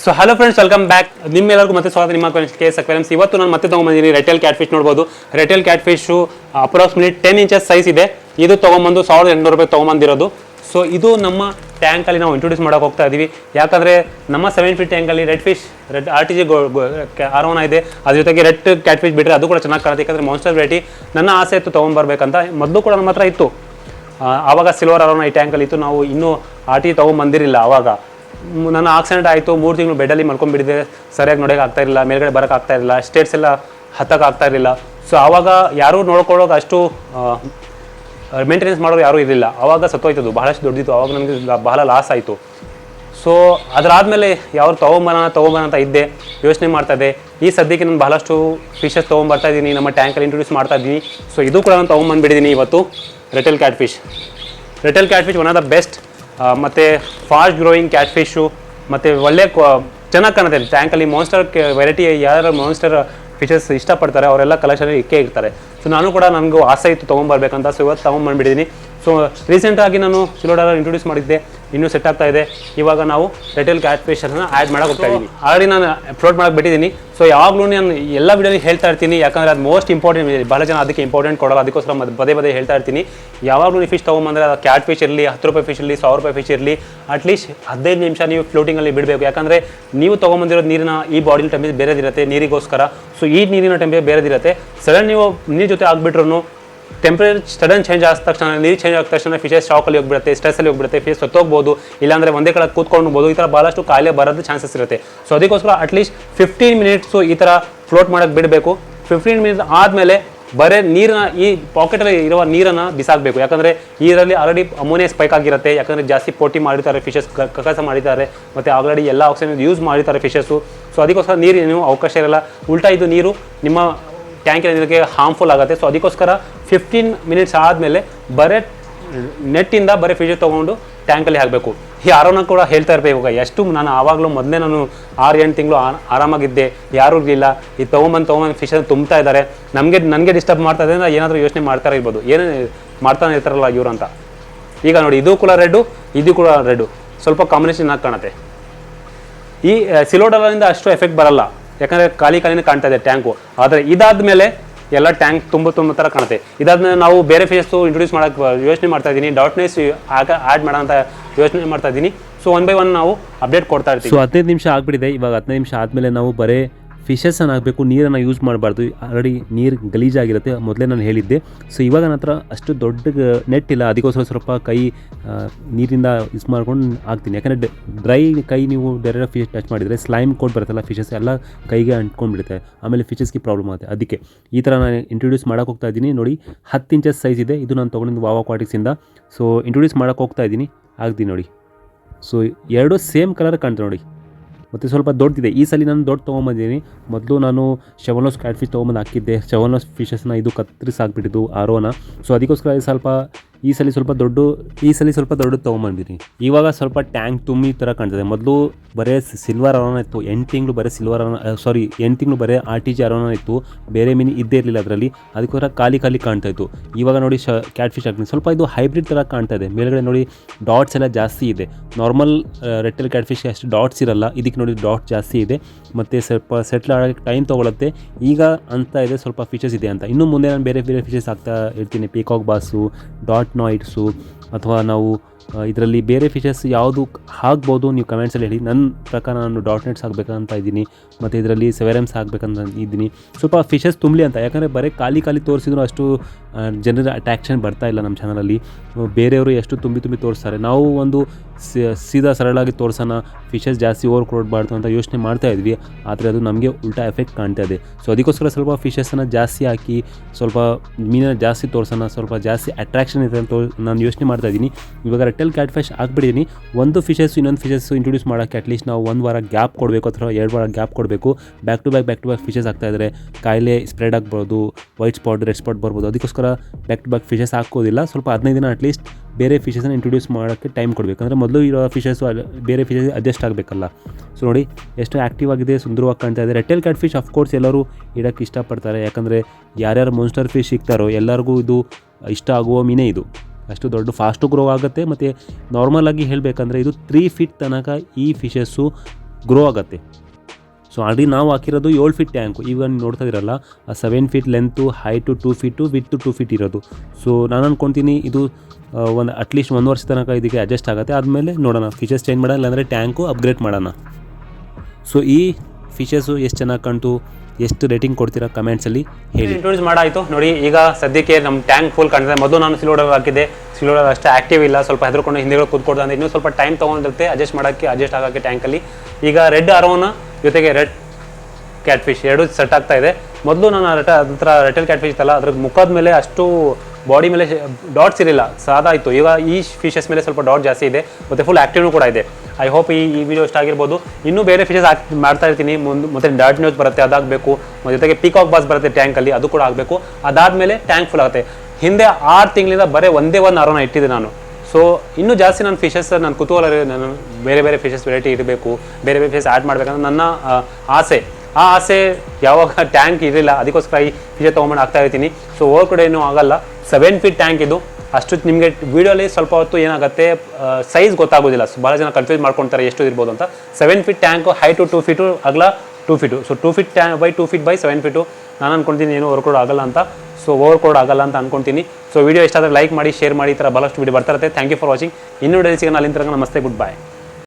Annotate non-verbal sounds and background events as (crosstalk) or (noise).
So hello friends welcome back ನಿಮ್ಮೆಲ್ಲರಿಗೂ ಮತ್ತೆ ಸ್ವಾಗತ. ನಿಮ್ಮ ಕೆ ಎಸ್ ಇವತ್ತು ನಾನು ಮತ್ತೆ ತೊಗೊಂಬಂದಿದ್ದೀನಿ ರೆಟೇಲ್ ಕ್ಯಾಟ್ ಫಿಶ್ ನೋಡ್ಬೋದು. Red tail catfish approximate ten inches size ಇದೆ. ಇದು ತೊಗೊಂಬಂದು ಸಾವಿರದ ಎಂಟುನೂರು ರೂಪಾಯಿ ತೊಗೊಂಬಂದಿರೋದು. ಸೊ ಇದು ನಮ್ಮ ಟ್ಯಾಂಕಲ್ಲಿ ನಾವು ಇಂಟ್ರೊಡ್ಯೂಸ್ ಮಾಡೋಕೆ ಹೋಗ್ತಾ ಇದ್ದೀವಿ ಯಾಕಂದರೆ ನಮ್ಮ seven feet ಟ್ಯಾಂಕಲ್ಲಿ red fish red R T G arowana ಇದೆ. ಅದ್ರ ಜೊತೆಗೆ ರೆಡ್ ಕ್ಯಾಟ್ ಫಿಶ್ ಬಿಟ್ಟರೆ ಅದು ಕೂಡ ಚೆನ್ನಾಗಿ ಕಾಣುತ್ತೆ. ಯಾಕಂದರೆ ಮಾನ್ಸ್ಟರ್ ವೆರೈಟಿ ನನ್ನ ಆಸೆ ಇತ್ತು ತೊಗೊಂಬರ್ಬೇಕಂತ. ಮೊದಲು ಕೂಡ ನಮ್ಮ ಹತ್ರ ಇತ್ತು. ಆವಾಗ ಸಿಲ್ವರ್ ಅರೋನ ಈ ಟ್ಯಾಂಕಲ್ಲಿ ಇತ್ತು. ನಾವು ಇನ್ನೂ ಆರ್ ಟಿ ತೊಗೊಂಬಂದಿರಲಿಲ್ಲ ಆವಾಗ. ನನ್ನ ಆಕ್ಸಿಡೆಂಟ್ ಆಯಿತು, ಮೂರು ತಿಂಗಳು ಬೆಡ್ಡಲ್ಲಿ ಮಲ್ಕೊಂಡ್ಬಿಟ್ಟಿದೆ ಸರಿಯಾಗಿ ನೋಡೋಕೆ ಆಗ್ತಾ ಇರಲಿಲ್ಲ, ಮೇಲ್ಗಡೆ ಬರೋಕೆ ಆಗ್ತಾ ಇರಲಿಲ್ಲ ಸ್ಟೇಟ್ಸ್ ಎಲ್ಲ ಹತ್ತಕ್ಕೆ ಆಗ್ತಾ ಇರಲಿಲ್ಲ. ಸೊ ಆವಾಗ ಯಾರೂ ನೋಡ್ಕೊಳ್ಳೋಕೆ ಅಷ್ಟು ಮೇಂಟೆನೆನ್ಸ್ ಮಾಡೋರು ಯಾರೂ ಇರಲಿಲ್ಲ. ಆವಾಗ ಸತ್ತೋಯ್ತದು ಬಹಳಷ್ಟು ದೊಡ್ಡದಿತ್ತು ಆವಾಗ ನನಗೆ ಬಹಳ ಲಾಸ್ ಆಯಿತು. ಸೊ ಅದರಾದಮೇಲೆ ಯಾವ ತೊಗೊಂಬರೋಣ ತೊಗೊಂಬರೋಣ ಅಂತ ಇದ್ದೆ, ಯೋಚನೆ ಮಾಡ್ತಾಯಿದ್ದೆ ಈ ಸದ್ಯಕ್ಕೆ ನಾನು ಬಹಳಷ್ಟು ಫಿಶಸ್ ತೊಗೊಂಬರ್ತಾ ಇದ್ದೀನಿ, ನಮ್ಮ ಟ್ಯಾಂಕಲ್ಲಿ ಇಂಟ್ರೊಡ್ಯೂಸ್ ಮಾಡ್ತಾ ಇದ್ದೀನಿ. ಸೊ ಇದು ಕೂಡ ನಾನು ತೊಗೊಂಬಂದ್ಬಿಟ್ಟಿದ್ದೀನಿ ಇವತ್ತು, red tail catfish red tail catfish one of the best ಮತ್ತು ಫಾಸ್ಟ್ ಗ್ರೋಯಿಂಗ್ ಕ್ಯಾಟ್ ಫಿಶು ಮತ್ತು ಒಳ್ಳೆ ಚೆನ್ನಾಗಿ ಕಾಣುತ್ತೆ. ಟ್ಯಾಂಕಲ್ಲಿ ಮಾನ್ಸ್ಟರ್ ವೆರೈಟಿ ಯಾರು ಮಾನ್ಸ್ಟರ್ ಫಿಶಸ್ ಇಷ್ಟಪಡ್ತಾರೆ, ಅವರೆಲ್ಲ ಕಲೆಕ್ಷನ್ ಇಕ್ಕೇ ಇರ್ತಾರೆ. ಸೊ ನಾನು ಕೂಡ ನನಗೂ ಆಸೆ ಇತ್ತು ತೊಗೊಂಬರ್ಬೇಕಂತ ಸೊ ಇವತ್ತು ತೊಗೊಂಬಂದ್ಬಿಟ್ಟಿದ್ದೀನಿ ಸೊ ರೀಸೆಂಟಾಗಿ ನಾನು ಸಿಲೋಡಾರ ಇಂಟ್ರೊಡ್ಯೂಸ್ ಮಾಡಿದ್ದೆ. ಇನ್ನೂ ಸೆಟ್ ಆಗ್ತಾ ಇದೆ. ಇವಾಗ ನಾವು ರೆಟೇಲ್ ಕ್ಯಾಟ್ ಫಿಶನ್ನು ಆ್ಯಡ್ ಮಾಡಕ್ಕೆ ಹೋಗ್ತಾ ಇದ್ದೀನಿ ಆಲ್ರೆಡಿ ನಾನು ಅಪ್ಲೋಡ್ ಮಾಡಕ್ಕೆ ಬಿಟ್ಟಿದ್ದೀನಿ. ಸೊ ಯಾವಾಗಲೂ ನಾನು ಎಲ್ಲ ವಿಡಿಯೋಲಿ ಹೇಳ್ತಾ ಇರ್ತೀನಿ. ಯಾಕಂದರೆ ಅದು ಮೋಸ್ಟ್ ಇಂಪಾರ್ಟೆಂಟ್ ಭಾಳ ಜನ ಅದಕ್ಕೆ ಇಂಪಾರ್ಟೆಂಟ್ ಕೊಡೋಲ್ಲ. ಅದಕ್ಕೋಸ್ಕರ ಪದೇ ಪದೇ ಹೇಳ್ತಾ ಇರ್ತೀನಿ. ಯಾವಾಗಲೂ ನೀವು ಫಿಶ್ ತೊಗೊಂಬಂದರೆ ಅದು ಕ್ಯಾಟ್ ಫಿಶ್ ಇರಲಿ, ಹತ್ತು ರೂಪಾಯಿ ಫಿಶ್ ಇರಲಿ, ಸಾವಿರ ರೂಪಾಯಿ ಫಿಶ್ ಇರಲಿ ಅಟ್ಲೀಸ್ಟ್ ಹದಿನೈದು ನಿಮಿಷ ನೀವು ಫ್ಲೋಟಿಂಗಲ್ಲಿ ಬಿಡಬೇಕು. ಯಾಕಂದರೆ ನೀವು ತೊಗೊಂಬಂದಿರೋದು ನೀರಿನ ಈ ಬಾಡಿಲಿ ಟೈಮಿಗೆ ಬೇರೆದಿರುತ್ತೆ, ನೀರಿಗೋಸ್ಕರ. ಸೊ ಈ ನೀರಿನ ಟೈಮಿಗೆ ಬೇರೆದಿರುತ್ತೆ. ಸಡನ್ ನೀವು ನೀರು ಜೊತೆ ಆಗ್ಬಿಟ್ರು ಟೆಂಪ್ರೇಚರ್ ಸಡನ್ ಚೇಂಜ್ ಆದ ತಕ್ಷಣ, ನೀರು ಚೇಂಜ್ ಆದ ತಕ್ಷಣ ಫಿಶಸ್ ಸ್ಟಾಕಲ್ಲಿ ಹೋಗ್ಬಿಡುತ್ತೆ ಸ್ಟ್ರೆಸ್ಸಲ್ಲಿ ಹೋಗ್ಬಿಡುತ್ತೆ ಫೇಸ್ ಸತ್ತೋಗ್ಬೋದು, ಇಲ್ಲಾಂದರೆ ಒಂದೇ ಕಡೆ ಕೂತ್ಕೊಂಡ್ಬೋದು ಈ ಥರ ಭಾಳಷ್ಟು ಕಾಯಿಲೆ ಬರೋದು ಚಾನ್ಸಸ್ ಇರುತ್ತೆ. ಸೊ ಅದಕ್ಕೋಸ್ಕರ ಅಟ್ಲೀಸ್ಟ್ ಫಿಫ್ಟೀನ್ ಮಿನಿಟ್ಸು ಈ ಥರ ಫ್ಲೋಟ್ ಮಾಡೋಕ್ಕೆ ಬಿಡಬೇಕು. ಫಿಫ್ಟೀನ್ ಮಿನಿಟ್ಸ್ ಆದಮೇಲೆ ಬರೀ ನೀರನ್ನ ಈ ಪಾಕೆಟಲ್ಲಿ ಇರುವ ನೀರನ್ನು ಬಿಸಾಕಬೇಕು. ಯಾಕಂದರೆ ಇದರಲ್ಲಿ ಆಲ್ರೆಡಿ ಅಮೋನಿಯಾ ಸ್ಪೈಕ್ ಆಗಿರುತ್ತೆ. ಯಾಕಂದರೆ ಜಾಸ್ತಿ ಪೋಟಿ ಮಾಡಿದ್ದಾರೆ ಫಿಶಸ್ ಕಕಸ ಮಾಡಿದ್ದಾರೆ ಮತ್ತು ಆಲ್ರೆಡಿ ಎಲ್ಲ ಆಕ್ಸಿಜನ್ ಯೂಸ್ ಮಾಡಿದ್ದಾರೆ ಫಿಶಸ್ಸು ಸೊ ಅದಕ್ಕೋಸ್ಕರ ನೀರಿನ ಅವಕಾಶ ಇರಲ್ಲ. ಉಲ್ಟಾ ಇದು ನೀರು ನಿಮ್ಮ ಟ್ಯಾಂಕಿನ ನೀರಿಗೆ ಹಾರ್ಮ್ಫುಲ್ ಆಗುತ್ತೆ. ಸೊ ಅದಕ್ಕೋಸ್ಕರ ಫಿಫ್ಟೀನ್ ಮಿನಿಟ್ಸ್ ಆದಮೇಲೆ ಬರೇ ನೆಟ್ಟಿಂದ ಬರೀ ಫಿಶ್ ತೊಗೊಂಡು ಟ್ಯಾಂಕಲ್ಲಿ ಹಾಕಬೇಕು. ಈ ಆರೋನ ಕೂಡ ಹೇಳ್ತಾ ಇರಬೇಕು ಇವಾಗ, ಎಷ್ಟು ನಾನು ಆವಾಗಲೂ ಮೊದಲೇ ನಾನು ಆರು, ಎಂಟು ತಿಂಗಳು ಆರಾಮಾಗಿದ್ದೆ, ಯಾರೂ ಇರಲಿಲ್ಲ, ಈ ತೊಗೊಂಬಂದು ತೊಗೊಂಬಂದು ಫಿಶನ್ನು ತುಂಬ್ತಾ ಇದ್ದಾರೆ. ನಮಗೆ, ನನಗೆ ಡಿಸ್ಟರ್ಬ್ ಮಾಡ್ತಾ ಇದೆ ಅಂದರೆ ಏನಾದರೂ ಯೋಚನೆ ಮಾಡ್ತಾ ಇರ್ಬೋದು. ಏನೇ ಮಾಡ್ತಾನೆ ಇರ್ತಾರಲ್ಲ ಇವರು ಅಂತ. ಈಗ ನೋಡಿ, ಇದು ಕೂಡ ರೆಡ್ಡು, ಇದು ಕೂಡ ರೆಡ್ಡು. ಸ್ವಲ್ಪ ಕಾಂಬಿನೇಷನ್ ಆಗಿ ಕಾಣುತ್ತೆ. ಈ ಸಿಲೋಡಲಿಂದ ಅಷ್ಟು ಎಫೆಕ್ಟ್ ಬರಲ್ಲ. ಯಾಕಂದರೆ ಖಾಲಿ, ಖಾಲಿನೇ ಕಾಣ್ತಾ ಇದೆ ಟ್ಯಾಂಕು ಆದರೆ ಇದಾದ್ಮೇಲೆ ಎಲ್ಲ ಟ್ಯಾಂಕ್ ತುಂಬ ತುಂಬ ಥರ ಕಾಣುತ್ತೆ. ಇದಾದ್ಮೇಲೆ ನಾವು ಬೇರೆ ಫೇಸು ಇಂಟ್ರೊಡ್ಯೂಸ್ ಮಾಡೋಕ್ಕೆ ಯೋಚನೆ ಮಾಡ್ತಾ ಇದ್ದೀನಿ. ಡಾಟ್ನೆಸ್ ಆಗ ಆ್ಯಡ್ ಮಾಡೋ ಅಂತ ಯೋಚನೆ ಮಾಡ್ತಾ ಇದ್ದೀನಿ. ಸೊ ಒನ್ ಬೈ ಒನ್ ನಾವು ಅಪ್ಡೇಟ್ ಕೊಡ್ತಾ ಇರ್ತೀವಿ. ಸೊ ಹದಿನೈದು ನಿಮಿಷ ಆಗಿಬಿಟ್ಟಿದೆ. ಇವಾಗ ಹದಿನೈದು ನಿಮಿಷ ಆದಮೇಲೆ ನಾವು ಬರೀ ಫಿಶಸ್ಸನ್ನು ಹಾಕಬೇಕು, ನೀರನ್ನು ಯೂಸ್ ಮಾಡಬಾರ್ದು. ಆಲ್ರೆಡಿ ನೀರು ಗಲೀಜಾಗಿರುತ್ತೆ. ಮೊದಲೇ ನಾನು ಹೇಳಿದ್ದೆ. ಸೊ ಇವಾಗ ನನ್ನ ಹತ್ರ ಅಷ್ಟು ದೊಡ್ಡ ನೆಟ್ ಇಲ್ಲ. ಅದಕ್ಕೋಸ್ಕರ ಸ್ವಲ್ಪ ಕೈ ನೀರಿಂದ ಯೂಸ್ ಮಾಡ್ಕೊಂಡು ಹಾಕ್ತೀನಿ. ಯಾಕಂದರೆ ಡ್ರೈ ಕೈ ನೀವು ಡೈರೆಕ್ಟ್ ಫಿಶ್ ಟಚ್ ಮಾಡಿದರೆ ಸ್ಲೈಮ್ ಕೋಡ್ ಬರುತ್ತಲ್ಲ ಫಿಶಸ್ ಎಲ್ಲ ಕೈಗೆ ಅಂಟ್ಕೊಂಡ್ಬಿಡುತ್ತೆ. ಆಮೇಲೆ ಫಿಶಸ್ಗೆ ಪ್ರಾಬ್ಲಮ್ ಆಗುತ್ತೆ. ಅದಕ್ಕೆ ಈ ಥರ ನಾನು ಇಂಟ್ರೊಡ್ಯೂಸ್ ಮಾಡೋಕೆ ಹೋಗ್ತಾ ಇದ್ದೀನಿ. ನೋಡಿ, ಹತ್ತು ಇಂಚಸ್ ಸೈಜ್ ಇದೆ. ಇದು ನಾನು ತೊಗೊಂಡಿದ್ದು ವಾವಾ ಕ್ವಾಟಿಕ್ಸಿಂದ ಸೊ ಇಂಟ್ರೊಡ್ಯೂಸ್ ಮಾಡೋಕೆ ಹೋಗ್ತಾ ಇದ್ದೀನಿ. ಆಗ್ತೀನಿ ನೋಡಿ. ಸೊ ಎರಡು ಸೇಮ್ ಕಲರ್ ಕಾಣ್ತದೆ ನೋಡಿ. ಮತ್ತು ಸ್ವಲ್ಪ ದೊಡ್ಡದಿದೆ. ಈ ಸಲ ನಾನು ದೊಡ್ಡ ತೊಗೊಂಬಂದಿದ್ದೀನಿ. ಮೊದಲು ನಾನು ಶವಲೋಸ್ ಕ್ಯಾಟ್ ಫಿಶ್ ತೊಗೊಂಬಂದು ಹಾಕಿದ್ದೆ. ಶವಲೋಸ್ ಫಿಶಸ್ನ ಇದು ಕತ್ತರಿಸಿ ಹಾಕ್ಬಿಟ್ಟಿದ್ದು ಆರೋನ. ಸೊ ಅದಕ್ಕೋಸ್ಕರ ಸ್ವಲ್ಪ ಈ ಸಲ ಸ್ವಲ್ಪ ದೊಡ್ಡ, ಈ ಸಲ ಸ್ವಲ್ಪ ದೊಡ್ಡದು ತೊಗೊಂಬಂದಿರಿ. ಇವಾಗ ಸ್ವಲ್ಪ ಟ್ಯಾಂಕ್ ತುಂಬಿ ಥರ ಕಾಣ್ತದೆ. ಮೊದಲು ಬರೀ ಸಿಲ್ವರ್ ಅರೋನ ಇತ್ತು, ಎಂಟು ತಿಂಗಳು ಬರೀ ಸಿಲ್ವರ್ ಅರೋನ ಸಾರಿ ಎಂಟು ತಿಂಗಳು ಬರೀ ಆರ್ ಟಿ ಜಿ ಅರೋನ ಇತ್ತು. ಬೇರೆ ಮೀನು ಇದ್ದೇ ಇರಲಿಲ್ಲ ಅದರಲ್ಲಿ. ಅದಕ್ಕೋಸ್ಕರ ಖಾಲಿ ಖಾಲಿ ಕಾಣ್ತಾ ಇತ್ತು. ಇವಾಗ ನೋಡಿ ಶ ಕ್ಯಾಟ್ ಫಿಶ್ ಹಾಕ್ತೀನಿ. ಸ್ವಲ್ಪ ಇದು ಹೈಬ್ರಿಡ್ ಥರ ಕಾಣ್ತಾ ಇದೆ. ಮೇಲ್ಗಡೆ ನೋಡಿ ಡಾಟ್ಸ್ ಎಲ್ಲ ಜಾಸ್ತಿ ಇದೆ. ನಾರ್ಮಲ್ ರೆಟ್ಟಲ್ ಕ್ಯಾಟ್ ಫಿಶ್ ಅಷ್ಟು ಡಾಟ್ಸ್ ಇರಲ್ಲ. ಇದಕ್ಕೆ ನೋಡಿ ಡಾಟ್ ಜಾಸ್ತಿ ಇದೆ. ಮತ್ತು ಸ್ವಲ್ಪ ಸೆಟ್ಲ್ ಆಗೋಕ್ಕೆ ಟೈಮ್ ತೊಗೊಳುತ್ತೆ. ಈಗ ಅಂತ ಇದೆ, ಸ್ವಲ್ಪ ಫೀಚರ್ಸ್ ಇದೆ ಅಂತ. ಇನ್ನು ಮುಂದೆ ನಾನು ಬೇರೆ ಬೇರೆ ಫಿಶಸ್ ಹಾಕ್ತಾ ಇರ್ತೀನಿ. ಪೀಕಾಕ್ ಬಾಸು ಡಾಟ್ ನಾಯ್ಟ್ಸು ಅಥವಾ ನಾವು ಇದರಲ್ಲಿ ಬೇರೆ ಫಿಶಸ್ ಯಾವುದು ಆಗ್ಬೋದು ನೀವು ಕಮೆಂಟ್ಸಲ್ಲಿ ಹೇಳಿ. ನನ್ನ ಪ್ರಕಾರ ನಾನು ಡಾಟ್ ನೆಟ್ಸ್ ಆಗಬೇಕಂತ ಇದ್ದೀನಿ, ಮತ್ತು ಇದರಲ್ಲಿ ಸೆವೆರಮ್ಸ್ ಆಗಬೇಕಂತ ಇದ್ದೀನಿ. ಸ್ವಲ್ಪ ಫಿಶಸ್ ತುಂಬಲಿ ಅಂತ, ಯಾಕಂದರೆ ಬರೀ ಖಾಲಿ ಖಾಲಿ ತೋರಿಸಿದ್ರು ಅಷ್ಟು ಜನರ ಅಟ್ಯಾಕ್ಷನ್ ಬರ್ತಾ ಇಲ್ಲ ನಮ್ಮ ಚಾನಲಲ್ಲಿ ಬೇರೆಯವರು ಎಷ್ಟು ತುಂಬಿ ತುಂಬಿ ತೋರಿಸ್ತಾರೆ. ನಾವು ಒಂದು ಸೀದಾ ಸರಳಾಗಿ ತೋರಿಸೋಣ ಫಿಶಸ್ ಜಾಸ್ತಿ ಓವರ್ ಕೊಡಬಾರ್ದು ಅಂತ ಯೋಚನೆ ಮಾಡ್ತಾ ಇದ್ವಿ, ಆದರೆ ಅದು ನಮಗೆ ಉಲ್ಟಾ ಎಫೆಕ್ಟ್ ಕಾಣ್ತಾ ಇದೆ. ಸೊ ಅದಕ್ಕೋಸ್ಕರ ಸ್ವಲ್ಪ ಫಿಶಸ್ಸನ್ನು ಜಾಸ್ತಿ ಹಾಕಿ, ಸ್ವಲ್ಪ ಮೀನನ್ನು ಜಾಸ್ತಿ ತೋರಿಸೋಣ, ಸ್ವಲ್ಪ ಜಾಸ್ತಿ ಅಟ್ರಾಕ್ಷನ್ ಅಂತ ನಾನು ಯೋಚನೆ ಮಾಡ್ತಾ ಇದ್ದೀನಿ. ಇವಾಗ ರೆಟಲ್ ಕ್ಯಾಟ್ ಫಿಶ್ ಹಾಕ್ಬಿಟ್ಟಿದ್ದೀನಿ. ಒಂದು ಫಿಶಸ್, ಇನ್ನೊಂದು ಫಿಶಸ್ ಇಂಟ್ರೊಡ್ಯೂಸ್ ಮಾಡೋಕ್ಕೆ ಅಟ್ಲೀಸ್ಟ್ ನಾವು ಒಂದು ವಾರ ಗ್ಯಾಪ್ ಕೊಡಬೇಕು ಅಥವಾ ಎರಡು ವಾರ ಗ್ಯಾಪ್ ಕೊಡಬೇಕು. Back to back back to back fishes ಇದ್ದಾರೆ ಕಾಯಿಲೆ ಸ್ಪ್ರೆಡ್ ಆಗ್ಬೋದು ವೈಟ್ ಸ್ಪಾಟ್ ರೆಡ್ ಸ್ಪಾಟ್ ಬರ್ಬೋದು. ಅದಕ್ಕೋಸ್ಕರ ಬ್ಯಾಕ್ ಟು ಬ್ಯಾಕ್ ಫಿಶಸ್ ಹಾಕೋದಿಲ್ಲ. ಸ್ವಲ್ಪ ಹದಿನೈದು ದಿನ ಅಟ್ಲೀಸ್ಟ್ ಬೇರೆ ಫಿಶಸನ್ನು ಇಂಟ್ರೊಡ್ಯೂಸ್ ಮಾಡೋಕ್ಕೆ ಟೈಮ್ ಕೊಡಬೇಕು. ಅಂದರೆ ಮೊದಲು ಇರೋ ಫಿಶಸ್ ಬೇರೆ ಫಿಶಸ್ ಅಡ್ಜಸ್ಟ್ ಆಗಬೇಕಲ್ಲ. ಸೊ ನೋಡಿ, ಎಷ್ಟು ಆ್ಯಕ್ಟಿವ್ ಆಗಿದೆ, ಸುಂದರವಾಗಿ ಕಾಣ್ತಾ ಇದೆ. ರೆಟೆಲ್ ಕ್ಯಾಟ್ ಫಿಶ್ ಅಫ್ಕೋರ್ಸ್ ಎಲ್ಲರೂ ಇಡೋಕ್ಕೆ ಇಷ್ಟಪಡ್ತಾರೆ. ಯಾಕಂದರೆ ಯಾರ್ಯಾರು ಮಾನ್ಸ್ಟರ್ ಫಿಶ್ ಸಿಗ್ತಾರೋ ಎಲ್ಲರಿಗೂ ಇದು ಇಷ್ಟ ಆಗುವ ಮೀನೇ ಇದು. ಅಷ್ಟು ದೊಡ್ಡ ಫಾಸ್ಟು ಗ್ರೋ ಆಗುತ್ತೆ. ಮತ್ತು ನಾರ್ಮಲಾಗಿ ಹೇಳಬೇಕಂದ್ರೆ ಇದು ತ್ರೀ ಫೀಟ್ ತನಕ ಈ ಫಿಶಸ್ಸು ಗ್ರೋ ಆಗುತ್ತೆ. ಸೊ ಆಲ್ರೆಡಿ ನಾವು ಹಾಕಿರೋದು ಏಳು ಫೀಟ್ ಟ್ಯಾಂಕು ಈಗ ನೀವು ನೋಡ್ತಾ ಇರಲ್ಲ seven feet length height two feet width two feet ಇರೋದು. ಸೊ ನಾನು ಅಂದ್ಕೊತೀನಿ ಇದು ಒಂದು ಅಟ್ಲೀಸ್ಟ್ ಒಂದು ವರ್ಷ ತನಕ ಇದಕ್ಕೆ ಅಡ್ಜಸ್ಟ್ ಆಗುತ್ತೆ. ಆದಮೇಲೆ ನೋಡೋಣ. ಫೀಚರ್ಸ್ ಚೇಂಜ್ ಮಾಡೋಣ ಇಲ್ಲಾಂದರೆ ಟ್ಯಾಂಕು ಅಪ್ಗ್ರೇಡ್ ಮಾಡೋಣ. ಸೊ ಈ ಫೀಚರ್ಸು ಎಷ್ಟು ಚೆನ್ನಾಗಿ ಕಾಣ್ತು, ಎಷ್ಟು ರೇಟಿಂಗ್ ಕೊಡ್ತೀರಾ ಕಮೆಂಟ್ಸಲ್ಲಿ ಹೇಳಿ. ಇಂಟ್ರೊಡ್ಯೂಸ್ ಮಾಡಾಯಿತು. ನೋಡಿ, ಈಗ ಸದ್ಯಕ್ಕೆ ನಮ್ಮ ಟ್ಯಾಂಕ್ ಫುಲ್ ಕಾಣಿಸಿದೆ ಮೊದಲು ನಾನು ಸಿಲೋಡರ್ ಹಾಕಿದ್ದೆ. ಸಿಲೋಡರ್ ಅಷ್ಟೇ ಆಕ್ಟಿವ್ ಇಲ್ಲ. ಸ್ವಲ್ಪ ಹೆದರ್ಕೊಂಡು ಹಿಂದೆಗಳು ಕೂತ್ಕೊಡ್ದು ಅಂದರೆ ಇನ್ನೂ ಸ್ವಲ್ಪ ಟೈಮ್ ತೊಗೊಂಡಿರುತ್ತೆ. ಅಡ್ಜಸ್ಟ್ ಮಾಡೋಕ್ಕೆ ಅಡ್ಜಸ್ಟ್ ಆಗೋಕ್ಕೆ ಟ್ಯಾಂಕಲ್ಲಿ ಈಗ ರೆಡ್ ಅರೋನ ಜೊತೆಗೆ ರೆಡ್ ಕ್ಯಾಟ್ ಫಿಶ್ ಎರಡು ಸೆಟ್ ಆಗ್ತಾ ಇದೆ. ಮೊದಲು ನಾನು ರೆಟ ಅದರ ರೆಟಲ್ ಕ್ಯಾಟ್ ಫಿಶ್ ಇತ್ತಲ್ಲ, ಅದ್ರ ಮುಖದ ಮೇಲೆ ಅಷ್ಟು ಬಾಡಿ ಮೇಲೆ ಡಾಟ್ಸ್ ಇರಲಿಲ್ಲ. ಸಾದಾ ಇತ್ತು. ಈಗ ಈ ಫಿಶಸ್ ಮೇಲೆ ಸ್ವಲ್ಪ ಡಾಟ್ ಜಾಸ್ತಿ ಇದೆ, ಮತ್ತು ಫುಲ್ ಆ್ಯಕ್ಟಿವ್ನು ಕೂಡ ಇದೆ. ಐ ಹೋಪ್ ಈ ಈ ವಿಡಿಯೋ ಇಷ್ಟ ಆಗಿರ್ಬೋದು. ಇನ್ನೂ ಬೇರೆ ಫಿಶಸ್ ಆಕ್ ಮಾಡ್ತಾ ಇರ್ತೀನಿ. ಮುಂದೆ ಮತ್ತು ಡಾಟ್ ನ್ಯೂಸ್ ಬರುತ್ತೆ, ಅದಾಗಬೇಕು. ಜೊತೆಗೆ ಪೀಕಾಕ್ ಬಾಸ್ ಬರುತ್ತೆ ಟ್ಯಾಂಕಲ್ಲಿ ಅದು ಕೂಡ ಆಗಬೇಕು. ಅದಾದಮೇಲೆ ಟ್ಯಾಂಕ್ ಫುಲ್ ಆಗುತ್ತೆ. ಹಿಂದೆ ಆರು ತಿಂಗಳಿಂದ ಬರೀ ಒಂದೇ ಒಂದು ಅರೋನ ಇಟ್ಟಿದ್ದೆ ನಾನು. ಸೊ ಇನ್ನೂ ಜಾಸ್ತಿ ನನ್ನ ಫಿಶಸ್ ನನ್ನ ಕುತೂಹಲ. ನಾನು ಬೇರೆ ಬೇರೆ ಫಿಶಸ್ ವೆರೈಟಿ ಇರಬೇಕು, ಬೇರೆ ಬೇರೆ ಫಿಶಸ್ ಆ್ಯಡ್ ಮಾಡಬೇಕಂದ್ರೆ ನನ್ನ ಆಸೆ. ಆ ಆಸೆ ಯಾವಾಗ (laughs) ಟ್ಯಾಂಕ್ ಇರಲಿಲ್ಲ ಅದಕ್ಕೋಸ್ಕರ ಈ ಫಿಶ್ ತೊಗೊಂಡು ಆಗ್ತಾ ಇರ್ತೀನಿ. ಸೊ ಓವರ್ ಕಡೆ ಏನೂ ಆಗಲ್ಲ. ಸೆವೆನ್ ಫೀಟ್ ಟ್ಯಾಂಕ್ ಇದು. ಅಷ್ಟು ನಿಮಗೆ ವಿಡಿಯೋಲಿ ಸ್ವಲ್ಪ ಹೊತ್ತು ಏನಾಗುತ್ತೆ ಸೈಜ್ ಗೊತ್ತಾಗೋದಿಲ್ಲ. ಭಾಳ ಜನ ಕನ್ಫ್ಯೂಸ್ ಮಾಡ್ಕೊತಾರೆ ಎಷ್ಟು ಇರ್ಬೋದು ಅಂತ. Seven feet tank height two feet ಅಗಲ two feet so two feet ಟ್ಯಾ by two feet by seven feet ನಾನು ಅನ್ಕೊತೀನಿ ಏನು ಓವರ್ಕೋಡ್ ಆಗಲ್ಲ ಅಂತ. ಸೊ ಓವರ್ಕೋಡ್ ಆಗಲ್ಲ ಅಂತ ಅನ್ಕೊತೀನಿ. ಸೊ ವಿಡಿಯೋ ಇಷ್ಟ ಆದರೆ ಲೈಕ್ ಮಾಡಿ ಶೇರ್ ಮಾಡಿ, ಈ ಥರ ಭಾಳಷ್ಟು ವೀಡಿಯೋ ಬರ್ತಾ ಥ್ಯಾಂಕ್ ಯು ಫಾರ್ ವಾಚಿಂಗ್ ಇನ್ನೂ ಡೈಲಿ ಸಿಗೋಣ ಅಲ್ಲಿಂದ ನಮಸ್ತೆ ಗುಡ್ ಬೈ